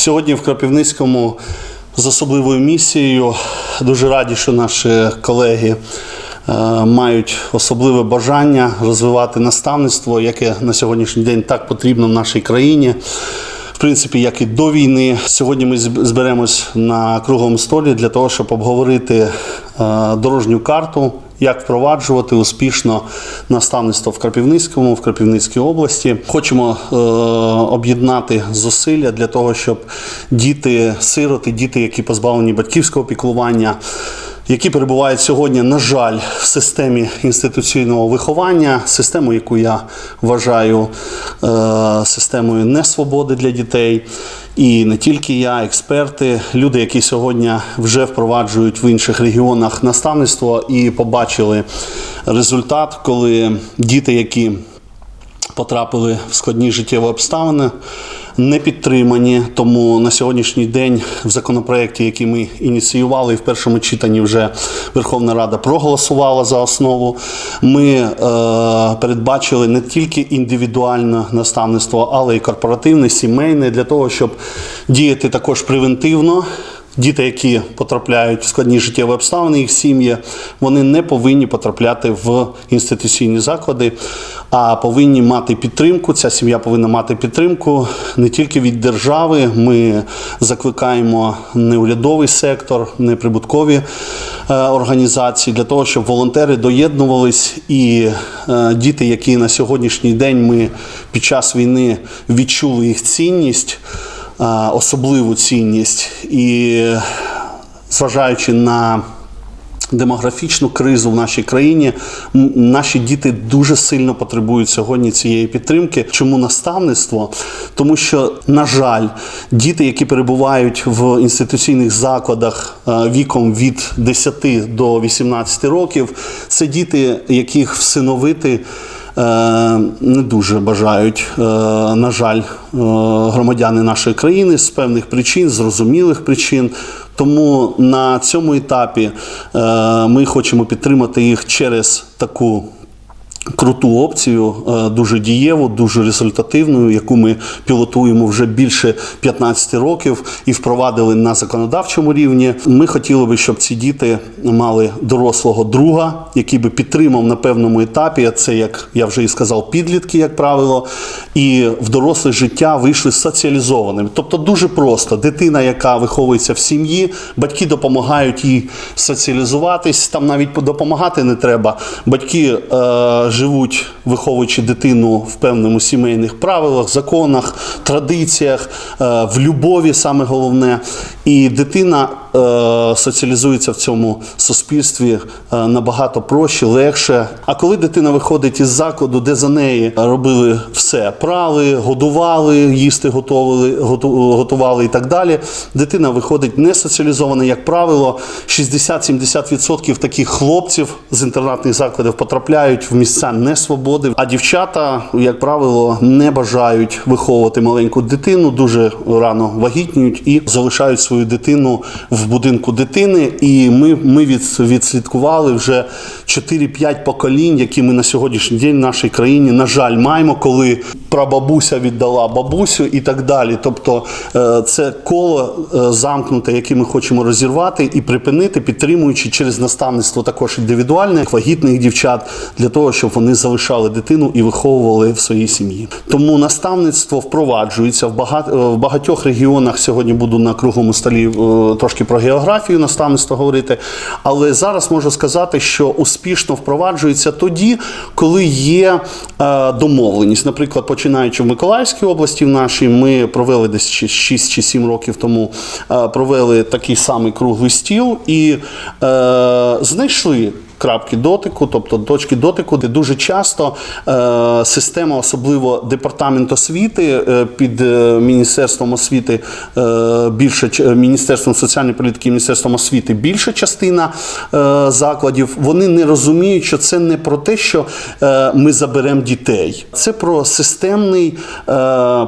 Сьогодні в Кропивницькому з особливою місією. Дуже раді, що наші колеги е, мають особливе бажання розвивати наставництво, яке на сьогоднішній день так потрібно в нашій країні. В принципі, як і до війни. Сьогодні ми зберемось на круглому столі для того, щоб обговорити е, дорожню карту, як впроваджувати успішно наставництво в Крапівницькому, в Крапівницькій області. Хочемо е, об'єднати зусилля для того, щоб діти, сироти, діти, які позбавлені батьківського піклування, які перебувають сьогодні, на жаль, в системі інституційного виховання, систему, яку я вважаю е, системою несвободи для дітей. І не тільки я, експерти, люди, які сьогодні вже впроваджують в інших регіонах наставництво і побачили результат, коли діти, які потрапили в складні життєві обставини, не підтримані. Тому на сьогоднішній день в законопроекті, який ми ініціювали, в першому читанні вже Верховна Рада проголосувала за основу. Ми е, передбачили не тільки індивідуальне наставництво, але й корпоративне, сімейне, для того, щоб діяти також превентивно. Діти, які потрапляють в складні життєві обставини, їх сім'ї, вони не повинні потрапляти в інституційні заклади, а повинні мати підтримку. Ця сім'я повинна мати підтримку не тільки від держави. Ми закликаємо неурядовий сектор, неприбуткові е, організації для того, щоб волонтери доєднувались і е, діти, які на сьогоднішній день ми під час війни відчули їх цінність особливу цінність. І зважаючи на демографічну кризу в нашій країні, наші діти дуже сильно потребують сьогодні цієї підтримки. Чому наставництво? Тому що, на жаль, діти, які перебувають в інституційних закладах е, віком від 10 до 18 років, це діти, яких всиновити. Е, не дуже бажають, е, на жаль, е, громадяни нашої країни з певних причин, зрозумілих причин. Тому на цьому етапі ми хочемо підтримати їх через таку. Круту опцію, е, дуже дієву, дуже результативну, яку ми пілотуємо вже більше 15 років і впровадили на законодавчому рівні. Ми хотіли би, щоб ці діти мали дорослого друга, який би підтримав на певному етапі. Це як я вже і сказав, підлітки, як правило, і в доросле життя вийшли соціалізованими. Тобто, дуже просто дитина, яка виховується в сім'ї, батьки допомагають їй соціалізуватись. Там навіть допомагати не треба. Батьки е, живуть, виховуючи дитину в певному сімейних правилах, законах, традиціях, е, в любові, саме головне. І дитина е, соціалізується в цьому суспільстві е, набагато проще, легше. А коли дитина виходить із закладу, де за неї робили все, прали, годували, їсти готували, готували і так далі, дитина виходить не соціалізована, як правило, 60-70% таких хлопців з інтернатних закладів потрапляють в місця несвободи. А дівчата, як правило, не бажають виховувати маленьку дитину, дуже рано вагітнюють і залишають свою дитину в будинку дитини. І ми, ми від, відслідкували вже 4-5 поколінь, які ми на сьогоднішній день в нашій країні, на жаль, маємо, коли прабабуся віддала бабусю і так далі. Тобто е, це коло е, замкнуте, яке ми хочемо розірвати і припинити, підтримуючи через наставництво також індивідуальних вагітних дівчат для того, щоб вони залишали дитину і виховували в своїй сім'ї. Тому наставництво впроваджується в багато в багатьох регіонах. Сьогодні буду на круглому столі е, трошки про географію наставництва говорити. Але зараз можу сказати, що успішно впроваджується тоді, коли є е, домовленість. Наприклад, починаючи в Миколаївській області, в нашій ми провели десь 6 чи 7 років тому е, провели такий самий круглий стіл і е, знайшли крапки дотику, тобто точки дотику, де дуже часто е, система, особливо департамент освіти е, під е, міністерством освіти, е, більше міністерством соціальної політики, міністерством освіти більша частина е, закладів. Вони не розуміють, що це не про те, що е, ми заберемо дітей. Це про системний е,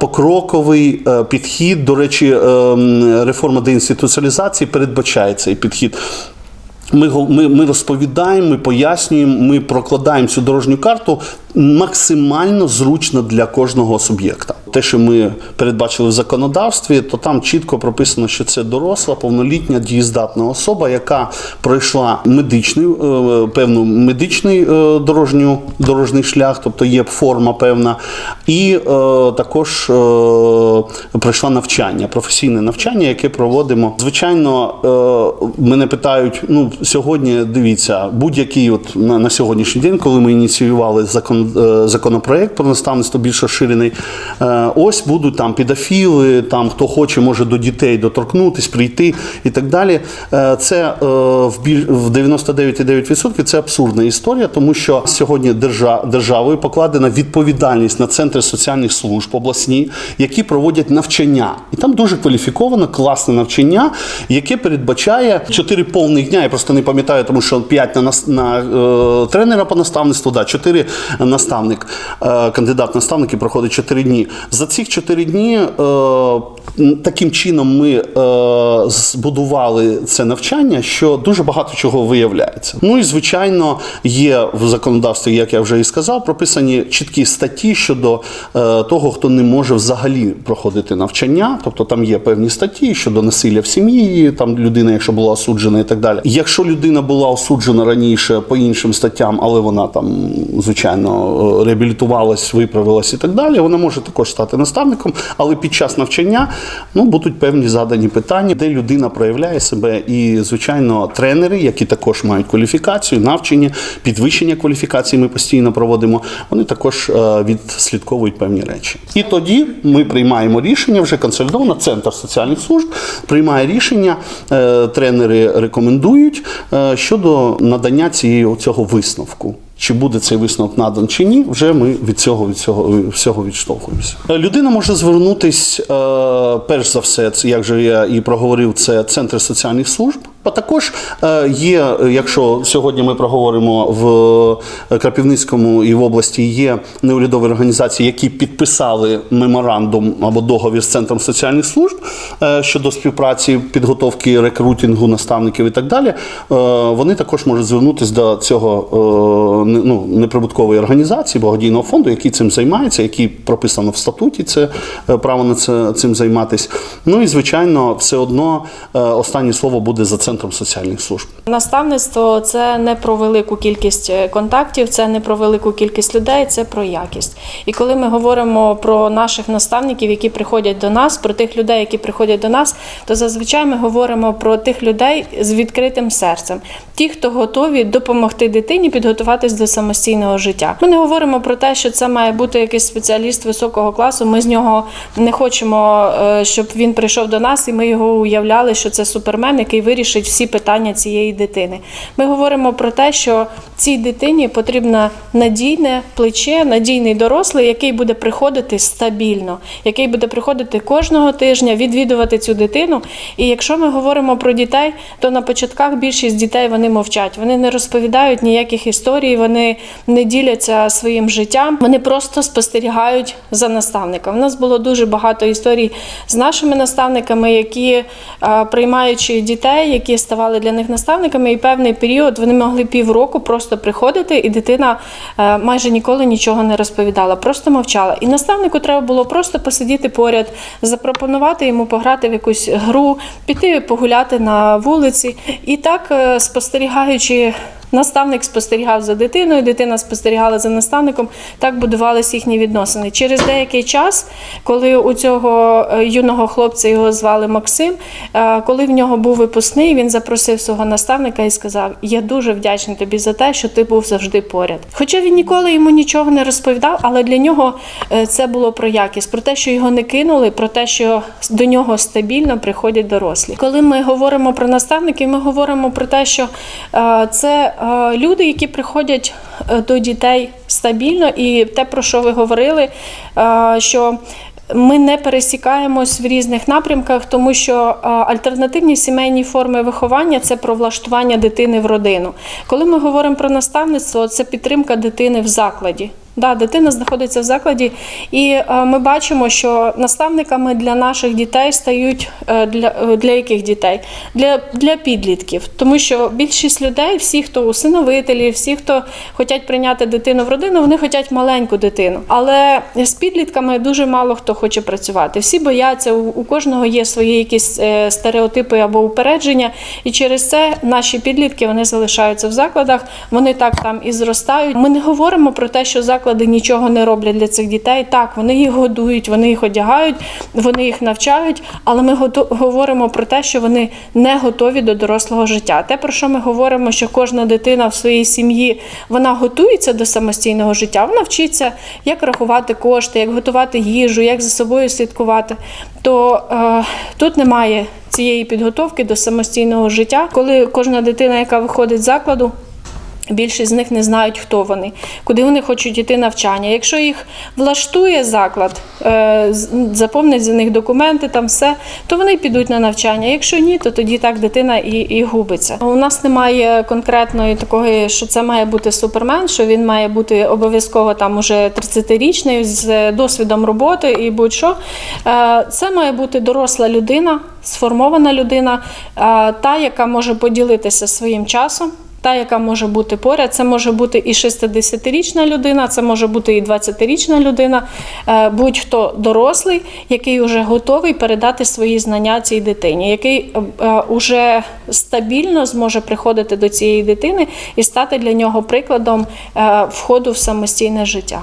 покроковий е, підхід. До речі, е, реформа деінституціалізації передбачає цей підхід. Ми, ми, ми розповідаємо, ми пояснюємо, ми прокладаємо цю дорожню карту максимально зручно для кожного суб'єкта. Те, що ми передбачили в законодавстві, то там чітко прописано, що це доросла, повнолітня, дієздатна особа, яка пройшла медичний, е, певну медичний е, дорожню, дорожній шлях, тобто є форма певна, і е, також пройшла навчання, професійне навчання, яке проводимо. Звичайно, мене питають: ну сьогодні дивіться, будь-який от на, сьогоднішній день, коли ми ініціювали закон, е, законопроект про наставництво більш розширений, е, ось будуть там підофіли, там хто хоче, може до дітей доторкнутись, прийти і так далі. Е, Це е, в біль в 99,9% це абсурдна історія, тому що сьогодні держа, державою покладена відповідальність на центри соціальних служб обласні, які проводять навчання. І там дуже кваліфіковане, класне навчання, яке передбачає 4 повних дня. Я просто не пам'ятаю, тому що 5 на, на е, тренера по наставництву, да, 4 наставник, е, кандидат наставники проходить 4 дні. За цих 4 дні е, таким чином ми е, збудували це навчання, що дуже багато чого виявляється. Ну і звичайно, є в законодавстві, як я вже і сказав, прописані чіткі статті щодо того, хто не може взагалі проходити навчання. Тобто там є певні статті щодо насилля в сім'ї, там людина, якщо була осуджена і так далі. Якщо людина була осуджена раніше по іншим статтям, але вона там, звичайно, реабілітувалась, виправилась і так далі, вона може також стати наставником, але під час навчання ну, будуть певні задані питання, де людина проявляє себе. І, звичайно, тренери, які також мають кваліфікацію, навчання, підвищення кваліфікації ми постійно проводимо, вони також е, відслідковують певні речі. І тоді ми приймаємо рішення вже консолідовано, центр соціальних служб приймає рішення, е, тренери рекомендують е, щодо надання цієї цього висновку. Чи буде цей висновок надан чи ні, вже ми від цього від цього всього відштовхуємося. Людина може звернутись е, перш за все, як же я і проговорив, це центри соціальних служб. Також е, є, е, якщо сьогодні ми проговоримо в е, Крапівницькому і в області, є неурядові організації, які підписали меморандум або договір з центром соціальних служб щодо співпраці, підготовки рекрутингу наставників і так далі. Вони також можуть звернутися до цього ну, неприбуткової організації, благодійного фонду, який цим займається, який прописано в статуті це право на це цим займатися. Ну і звичайно, все одно останнє слово буде за центром соціальних служб. Наставництво це не про велику кількість е, контактів, це не про велику кількість людей, це про якість. І коли ми говоримо про наших наставників, які приходять до нас, про тих людей, які приходять до нас, то зазвичай ми говоримо про тих людей з відкритим серцем, ті, хто готові допомогти дитині підготуватись до самостійного життя. Ми не говоримо про те, що це має бути якийсь спеціаліст високого класу. Ми з нього не хочемо, е, щоб він прийшов до нас, і ми його уявляли, що це супермен, який вирішить всі питання цієї дитини. Ми говоримо про те, що цій дитині потрібно надійне плече, надійний дорослий, який буде приходити стабільно, який буде приходити кожного тижня, відвідувати цю дитину. І якщо ми говоримо про дітей, то на початках більшість дітей вони мовчать, вони не розповідають ніяких історій, вони не діляться своїм життям, вони просто спостерігають за наставником. У нас було дуже багато історій з нашими наставниками, які приймаючи дітей, які ставали для них наставниками, і певний період вони могли півроку просто приходити, і дитина е, майже ніколи нічого не розповідала, просто мовчала. І наставнику треба було просто посидіти поряд, запропонувати йому пограти в якусь гру, піти погуляти на вулиці. І так, е, спостерігаючи. Наставник спостерігав за дитиною, дитина спостерігала за наставником. Так будувалися їхні відносини. Через деякий час, коли у цього е, юного хлопця його звали Максим, е, коли в нього був випускний, він запросив свого наставника і сказав: Я дуже вдячний тобі за те, що ти був завжди поряд. Хоча він ніколи йому нічого не розповідав, але для нього е, це було про якість, про те, що його не кинули, про те, що до нього стабільно приходять дорослі. Коли ми говоримо про наставників, ми говоримо про те, що це люди, які приходять е, до дітей стабільно, і те, про що ви говорили, е, що ми не пересікаємось в різних напрямках, тому що е, альтернативні сімейні форми виховання це про влаштування дитини в родину. Коли ми говоримо про наставництво, це підтримка дитини в закладі. Да, дитина знаходиться в закладі, і е, ми бачимо, що наставниками для наших дітей стають е, для, е, для яких дітей? Для, для підлітків. Тому що більшість людей, всі, хто усиновителі, всі, хто хочуть прийняти дитину в родину, вони хочуть маленьку дитину. Але з підлітками дуже мало хто хоче працювати. Всі бояться, у, кожного є свої якісь стереотипи або упередження, і через це наші підлітки вони залишаються в закладах, вони так там і зростають. Ми не говоримо про те, що заклади нічого не роблять для цих дітей. Так, вони їх годують, вони їх одягають, вони їх навчають, але ми говоримо про те, що вони не готові до дорослого життя. Те, про що ми говоримо, що кожна дитина в своїй сім'ї вона готується до самостійного життя, вона вчиться, як рахувати кошти, як готувати їжу, як за собою слідкувати. То е, тут немає цієї підготовки до самостійного життя, коли кожна дитина, яка виходить з закладу. Більшість з них не знають, хто вони, куди вони хочуть йти навчання. Якщо їх влаштує заклад, е, заповнить за них документи, там все, то вони підуть на навчання. Якщо ні, то тоді так дитина і, і губиться. У нас немає конкретної такої, що це має бути супермен, що він має бути обов'язково там уже 30-річний з досвідом роботи і будь-що. Е, Це має бути доросла людина, сформована людина, е, та, яка може поділитися своїм часом та, яка може бути поряд. Це може бути і 60-річна людина, це може бути і 20-річна людина, е, будь-хто дорослий, який вже готовий передати свої знання цій дитині, який вже стабільно зможе приходити до цієї дитини і стати для нього прикладом е, входу в самостійне життя.